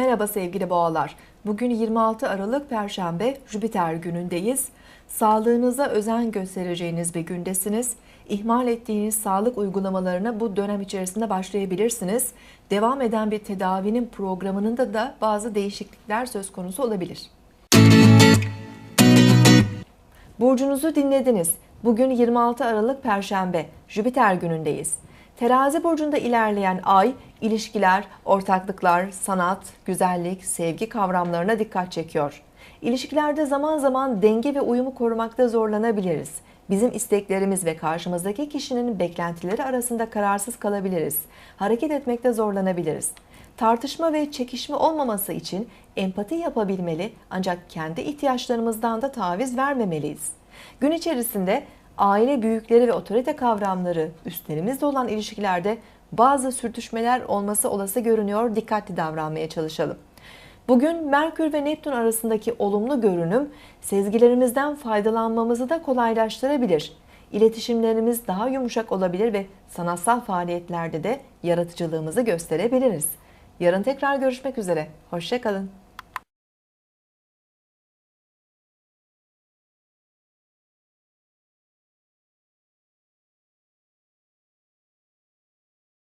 Merhaba sevgili boğalar. Bugün 26 Aralık Perşembe Jüpiter günündeyiz. Sağlığınıza özen göstereceğiniz bir gündesiniz. İhmal ettiğiniz sağlık uygulamalarına bu dönem içerisinde başlayabilirsiniz. Devam eden bir tedavinin programında da bazı değişiklikler söz konusu olabilir. Burcunuzu dinlediniz. Bugün 26 Aralık Perşembe, Jüpiter günündeyiz. Terazi burcunda ilerleyen ay, ilişkiler, ortaklıklar, sanat, güzellik, sevgi kavramlarına dikkat çekiyor. İlişkilerde zaman zaman denge ve uyumu korumakta zorlanabiliriz. Bizim isteklerimiz ve karşımızdaki kişinin beklentileri arasında kararsız kalabiliriz. Hareket etmekte zorlanabiliriz. Tartışma ve çekişme olmaması için empati yapabilmeli ancak kendi ihtiyaçlarımızdan da taviz vermemeliyiz. Gün içerisinde aile büyükleri ve otorite kavramları üstlerimizle olan ilişkilerde bazı sürtüşmeler olması olası görünüyor. Dikkatli davranmaya çalışalım. Bugün Merkür ve Neptün arasındaki olumlu görünüm sezgilerimizden faydalanmamızı da kolaylaştırabilir. İletişimlerimiz daha yumuşak olabilir ve sanatsal faaliyetlerde de yaratıcılığımızı gösterebiliriz. Yarın tekrar görüşmek üzere. Hoşçakalın.